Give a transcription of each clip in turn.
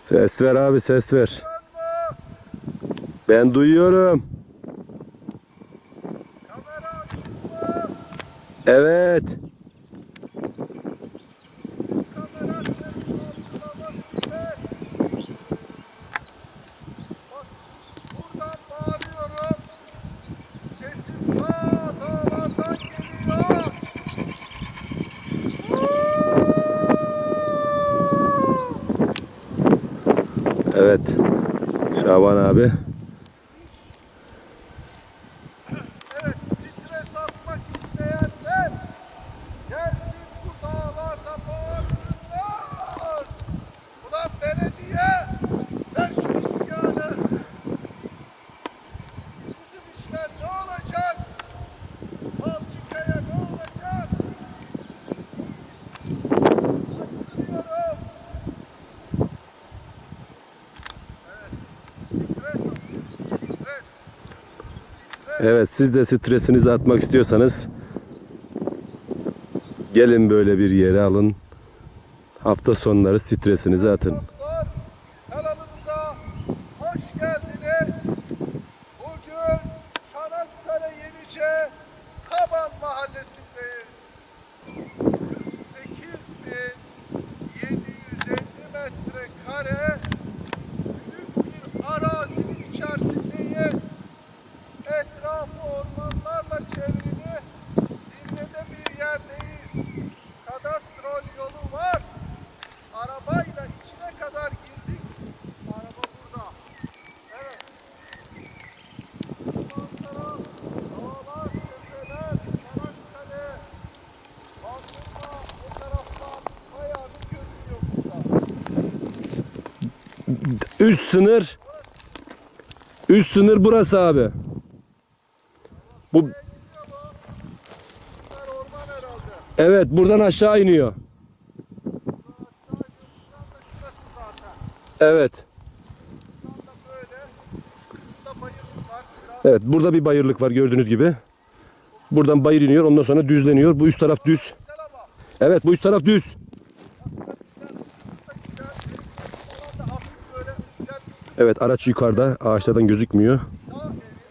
Ses ver abi ses ver. Ben duyuyorum. Evet. Kamera senin altına bak. Bak buradan bağırıyorum. Sesim ta dağlardan geliyor. Evet. Şaban abi. Evet, stres atmak isteyenler gelsin bu dağlarda bağırsınlar. Ulan belediye, ver şu isyanı. Bizim işler ne olacak? Balçıkaya ne olacak? Bakıyorum. Evet, stres atın, stres. Evet siz de stresinizi atmak istiyorsanız gelin böyle bir yere alın. Hafta sonları stresinizi atın. Dostlar, kanalımıza hoş geldiniz. Bugün Çanakkale Yenice Kaban Mahallesi'ndeyiz. 48.750 metrekare büyük bir arazinin içerisindeyiz. Etrafı ormanlarla çevrili zirvede bir yerdeyiz. Kadastrol yolu var. Arabayla içine kadar girdik. Araba burada. Evet. Manzara, dağlar, tepeler, Çanakkale. Bandırma o taraftan bayağı bir görünüyor burada. Üst sınır Üst sınır burası abi. Bu evet buradan aşağı iniyor. Evet. Evet burada bir bayırlık var gördüğünüz gibi. Buradan bayır iniyor ondan sonra düzleniyor. Bu üst taraf düz. Evet bu üst taraf düz. Evet araç yukarıda ağaçlardan gözükmüyor.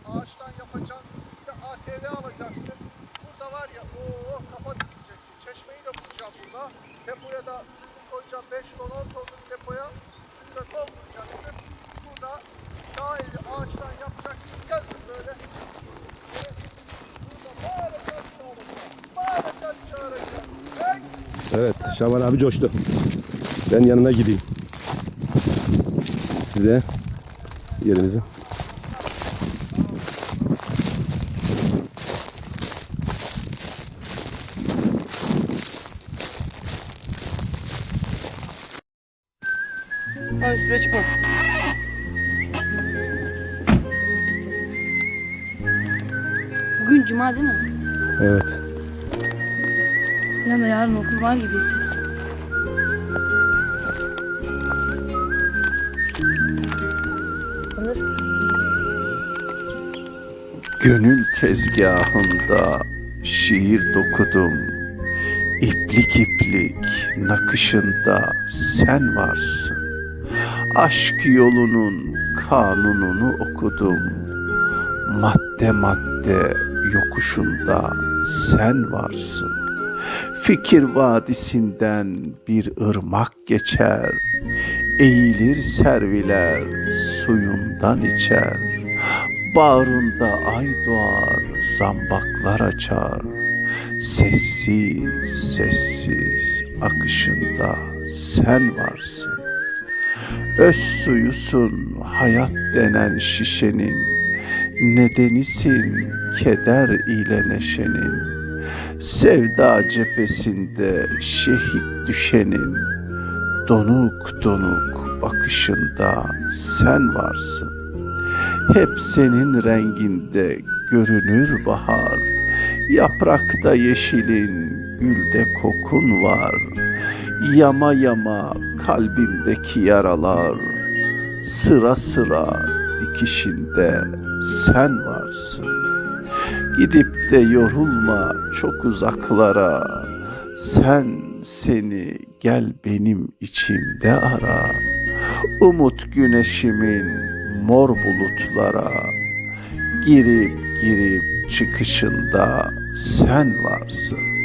Ağaçtan yapacaksın. Bir de ATV alacaksın. Burada var ya kafa. Çeşmeyi de bulacağım burada. Depoya da koyacağım. 5 ton 10 tonluk depoya. Burada dolduracaksın. Burada dağ evi ağaçtan yapacaksın. Gelsin böyle. Burada Evet Şaban abi coştu. Ben yanına gideyim. Size yerimizi. Ay üstüne çıkma. Bugün cuma değil mi? Evet. De yarın okul var gibi. Gönül tezgahında şiir dokudum. İplik iplik nakışında sen varsın. Aşk yolunun kanununu okudum. Madde madde yokuşunda sen varsın. Fikir vadisinden bir ırmak geçer. Eğilir serviler suyundan içer. Bağrında ay doğar, zambaklar açar. Sessiz sessiz akışında sen varsın. Öz suyusun hayat denen şişenin. Nedenisin keder ile neşenin. Sevda cephesinde şehit düşenin. Donuk donuk bakışında sen varsın. Hep senin renginde görünür bahar. Yaprakta yeşilin, gülde kokun var. Yama yama kalbimdeki yaralar. Sıra sıra dikişinde sen varsın. Gidip de yorulma çok uzaklara. Sen seni gel benim içimde ara. Umut güneşimin mor bulutlara. Girip girip çıkışında sen varsın.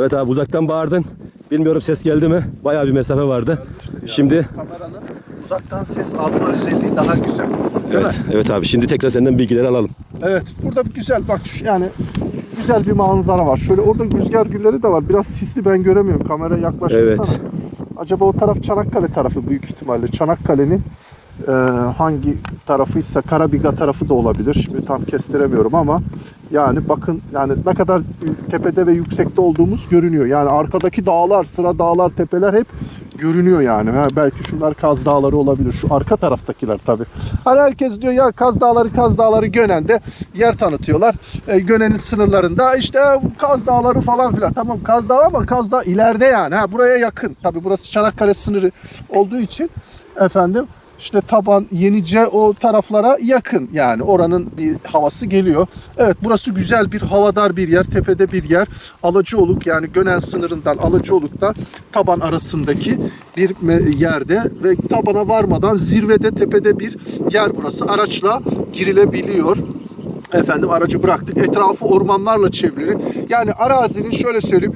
Evet abi uzaktan bağırdın. Bilmiyorum ses geldi mi? Bayağı bir mesafe vardı. Şimdi Kameranın uzaktan ses alma özelliği daha güzel. Değil evet, mi? evet abi şimdi tekrar senden bilgileri alalım. Evet burada bir güzel bak yani güzel bir manzara var. Şöyle orada rüzgar gülleri de var. Biraz sisli ben göremiyorum. Kamera yaklaşırsana. Evet. Acaba o taraf Çanakkale tarafı büyük ihtimalle. Çanakkale'nin e, hangi tarafıysa Karabiga tarafı da olabilir. Şimdi tam kestiremiyorum ama yani bakın yani ne kadar tepede ve yüksekte olduğumuz görünüyor. Yani arkadaki dağlar, sıra dağlar, tepeler hep görünüyor yani. Ha, belki şunlar Kaz Dağları olabilir. Şu arka taraftakiler tabii. Hani herkes diyor ya Kaz Dağları, Kaz Dağları Gönen'de yer tanıtıyorlar. E, Gönen'in sınırlarında işte Kaz Dağları falan filan. Tamam Kaz Dağı ama Kaz Dağı ileride yani. Ha, buraya yakın. Tabii burası Çanakkale sınırı olduğu için efendim işte Taban, Yenice o taraflara yakın yani oranın bir havası geliyor. Evet burası güzel bir havadar bir yer, tepede bir yer. Alacıoluk yani Gönen sınırından Alacıoluk'ta Taban arasındaki bir yerde ve Taban'a varmadan zirvede tepede bir yer burası. Araçla girilebiliyor. Efendim aracı bıraktık. Etrafı ormanlarla çevrili. Yani arazinin şöyle söyleyeyim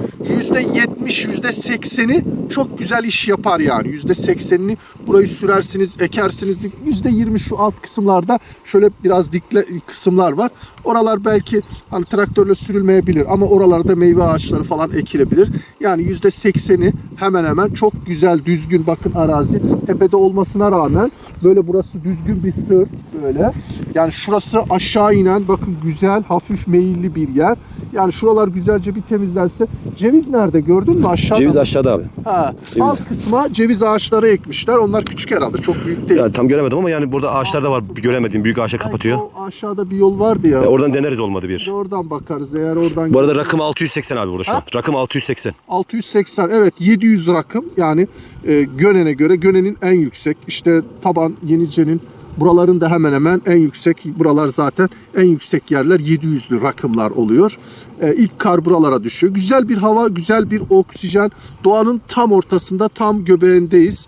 %70 %80'i çok güzel iş yapar yani. %80'ini burayı sürersiniz, ekersiniz. %20 şu alt kısımlarda şöyle biraz dikle kısımlar var. Oralar belki hani traktörle sürülmeyebilir ama oralarda meyve ağaçları falan ekilebilir. Yani %80'i hemen hemen çok güzel düzgün bakın arazi. Tepede olmasına rağmen böyle burası düzgün bir sır böyle. Yani şurası aşağı inen bakın güzel hafif meyilli bir yer. Yani şuralar güzelce bir temizlense. Ceviz nerede gördün mü aşağıda? Ceviz mı? aşağıda abi. Ha, alt kısma ceviz ağaçları ekmişler. Onlar küçük herhalde. Çok büyük değil. Yani tam göremedim ama yani burada ağaçlar da var. Göremediğim büyük ağaçlar kapatıyor. O aşağıda bir yol vardı ya. E, oradan deneriz olmadı bir. Oradan bakarız eğer oradan. Bu arada rakım 680 abi burada şu an. Rakım 680. 680 evet 700 rakım yani e, Gönen'e göre Gönen'in en yüksek işte taban Yenice'nin buraların da hemen hemen en yüksek buralar zaten en yüksek yerler 700'lü rakımlar oluyor. E, ilk kar buralara düşüyor. Güzel bir hava, güzel bir oksijen. Doğanın tam ortasında, tam göbeğindeyiz.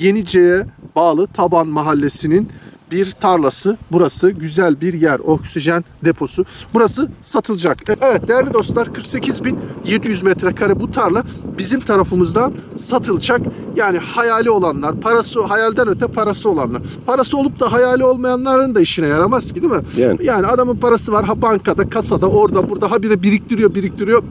Yenice'ye bağlı Taban Mahallesi'nin bir tarlası. Burası güzel bir yer. Oksijen deposu. Burası satılacak. E, Evet değerli dostlar 48.700 metrekare bu tarla bizim tarafımızdan satılacak. Yani hayali olanlar, parası hayalden öte parası olanlar. Parası olup da hayali olmayanların da işine yaramaz ki değil mi? Yani. Yani adamın parası var ha bankada, kasada, orada, burada ha bir de biriktiriyor, biriktiriyor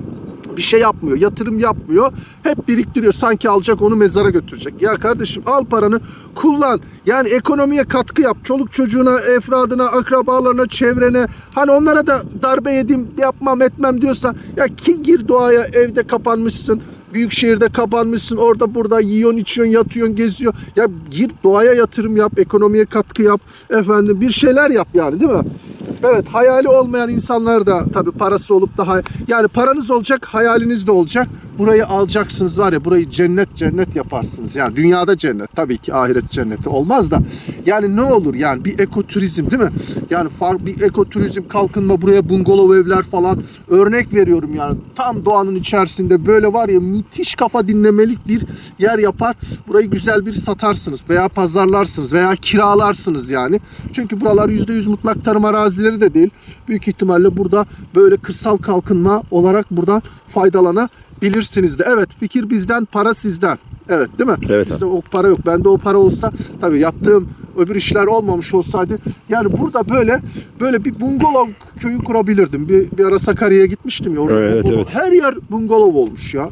bir şey yapmıyor, yatırım yapmıyor. Hep biriktiriyor. Sanki alacak onu mezara götürecek. Ya kardeşim al paranı kullan. Yani ekonomiye katkı yap. Çoluk çocuğuna, efradına, akrabalarına, çevrene. Hani onlara da darbe yedim, yapmam, etmem diyorsan ya ki gir doğaya evde kapanmışsın. Büyük şehirde kapanmışsın. Orada burada yiyorsun, içiyorsun, yatıyorsun, geziyorsun. Ya gir doğaya yatırım yap, ekonomiye katkı yap. Efendim bir şeyler yap yani değil mi? Evet hayali olmayan insanlar da tabii parası olup da hay- yani paranız olacak hayaliniz de olacak. Burayı alacaksınız var ya burayı cennet cennet yaparsınız. Yani dünyada cennet tabii ki ahiret cenneti olmaz da yani ne olur yani bir ekoturizm değil mi? Yani far, bir ekoturizm kalkınma buraya bungalov evler falan örnek veriyorum yani tam doğanın içerisinde böyle var ya müthiş kafa dinlemelik bir yer yapar. Burayı güzel bir satarsınız veya pazarlarsınız veya kiralarsınız yani. Çünkü buralar %100 mutlak tarım arazileri de değil. Büyük ihtimalle burada böyle kırsal kalkınma olarak buradan faydalanabilirsiniz de. Evet fikir bizden, para sizden. Evet değil mi? Evet Bizde o para yok. Bende o para olsa tabii yaptığım öbür işler olmamış olsaydı yani burada böyle böyle bir bungalov köyü kurabilirdim. Bir, bir ara Sakarya'ya gitmiştim ya. Orada Evet, bungalov. evet. Her yer bungalov olmuş ya.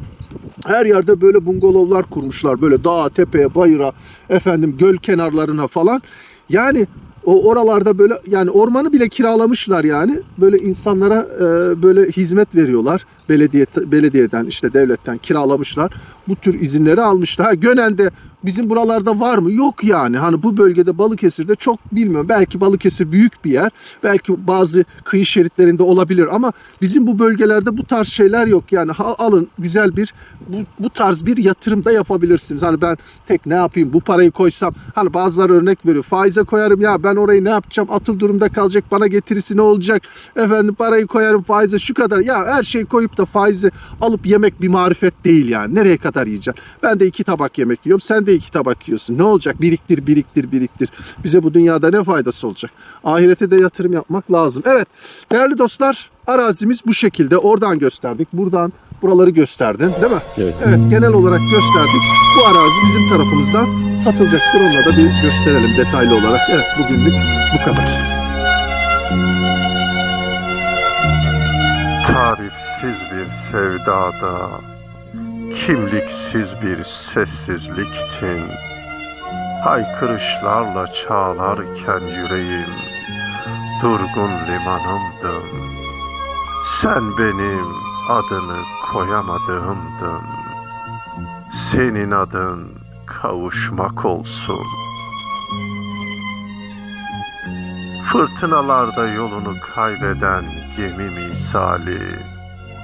Her yerde böyle bungalovlar kurmuşlar. Böyle dağa, tepeye, bayıra, efendim göl kenarlarına falan. Yani o oralarda böyle yani ormanı bile kiralamışlar yani. Böyle insanlara e, böyle hizmet veriyorlar. Belediye belediyeden işte devletten kiralamışlar. Bu tür izinleri almışlar. Ha, Gönen'de bizim buralarda var mı? Yok yani. Hani bu bölgede Balıkesir'de çok bilmiyorum. Belki Balıkesir büyük bir yer. Belki bazı kıyı şeritlerinde olabilir ama bizim bu bölgelerde bu tarz şeyler yok. Yani ha- alın güzel bir bu, bu tarz bir yatırım da yapabilirsiniz. Hani ben tek ne yapayım bu parayı koysam hani bazıları örnek veriyor. Faize koyarım ya ben orayı ne yapacağım? Atıl durumda kalacak. Bana getirisi ne olacak? Efendim parayı koyarım faize şu kadar. Ya her şeyi koyup da faizi alıp yemek bir marifet değil yani. Nereye kadar yiyeceksin? Ben de iki tabak yemek yiyorum. Sen de iki tabak yiyorsun. Ne olacak? Biriktir, biriktir, biriktir. Bize bu dünyada ne faydası olacak? Ahirete de yatırım yapmak lazım. Evet, değerli dostlar, arazimiz bu şekilde. Oradan gösterdik. Buradan buraları gösterdin, değil mi? Evet. Evet, genel olarak gösterdik. Bu arazi bizim tarafımızdan satılacaktır. Onunla da bir gösterelim detaylı olarak. Evet, bugünlük bu kadar. Tarifsiz bir sevdada, kimliksiz bir sessizliktin. Haykırışlarla çağlarken yüreğim, durgun limanımdın. Sen benim adını koyamadığımdın. Senin adın kavuşmak olsun. Fırtınalarda yolunu kaybeden gemi misali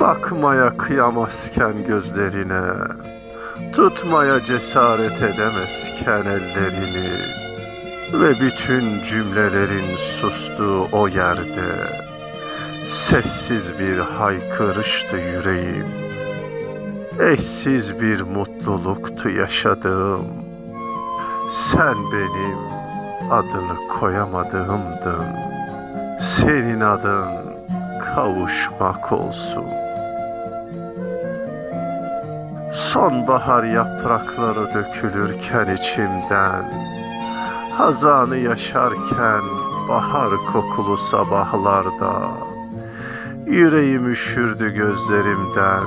Bakmaya kıyamazken gözlerine, tutmaya cesaret edemezken ellerini ve bütün cümlelerin sustuğu o yerde sessiz bir haykırıştı yüreğim. Eşsiz bir mutluluktu yaşadığım. Sen benim adını koyamadığımdın. Senin adın kavuşmak olsun. Sonbahar yaprakları dökülürken içimden, hazanı yaşarken bahar kokulu sabahlarda, yüreğim üşürdü gözlerimden,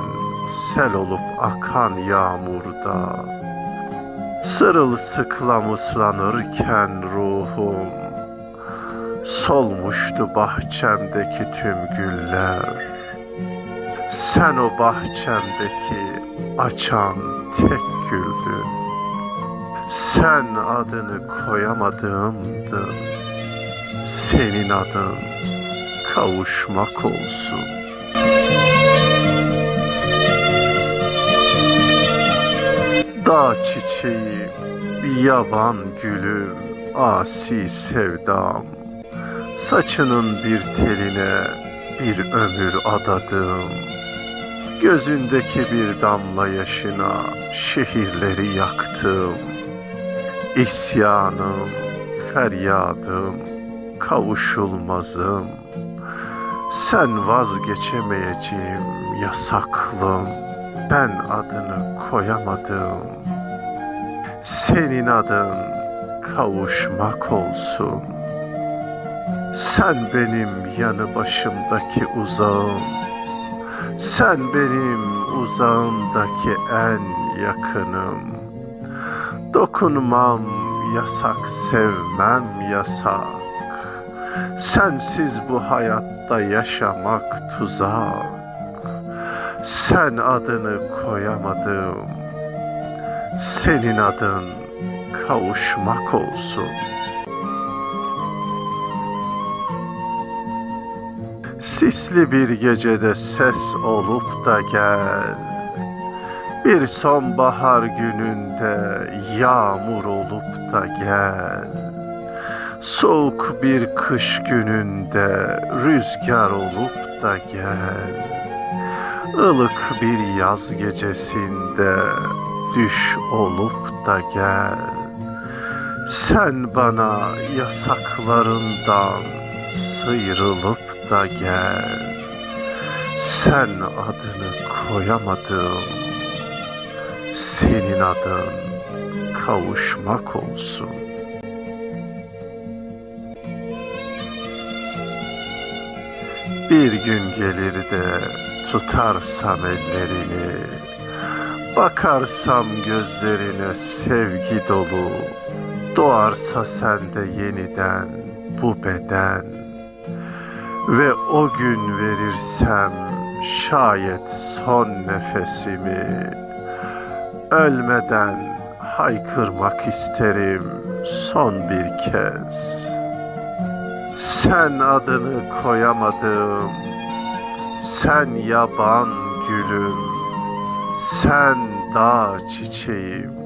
sel olup akan yağmurda. Sırılsıklam ıslanırken ruhum Solmuştu bahçemdeki tüm güller Sen o bahçemdeki açan tek güldün Sen adını koyamadığımdın Senin adın kavuşmak olsun Dağ çiçeği, yaban gülüm, asi sevdam. Saçının bir teline bir ömür adadım. Gözündeki bir damla yaşına şehirleri yaktım. İsyanım, feryadım, kavuşulmazım. Sen vazgeçemeyeceğim yasaklım. Ben adını koyamadım. Senin adın kavuşmak olsun. Sen benim yanı başımdaki uzağım. Sen benim uzağımdaki en yakınım. Dokunmam yasak, sevmem yasak. Sensiz bu hayatta yaşamak tuzak. Sen adını koyamadım. Senin adın kavuşmak olsun. Sisli bir gecede ses olup da gel. Bir sonbahar gününde yağmur olup da gel. Soğuk bir kış gününde rüzgar olup da gel. Ilık bir yaz gecesinde düş olup da gel. Sen bana yasaklarından sıyrılıp da gel. Sen adını koyamadım. Senin adın kavuşmak olsun. Bir gün gelir de tutarsam ellerini, bakarsam gözlerine sevgi dolu, doğarsa sende yeniden bu beden ve o gün verirsem şayet son nefesimi ölmeden haykırmak isterim son bir kez. Sen adını koyamadım, sen yaban gülüm, sen dağ çiçeğim,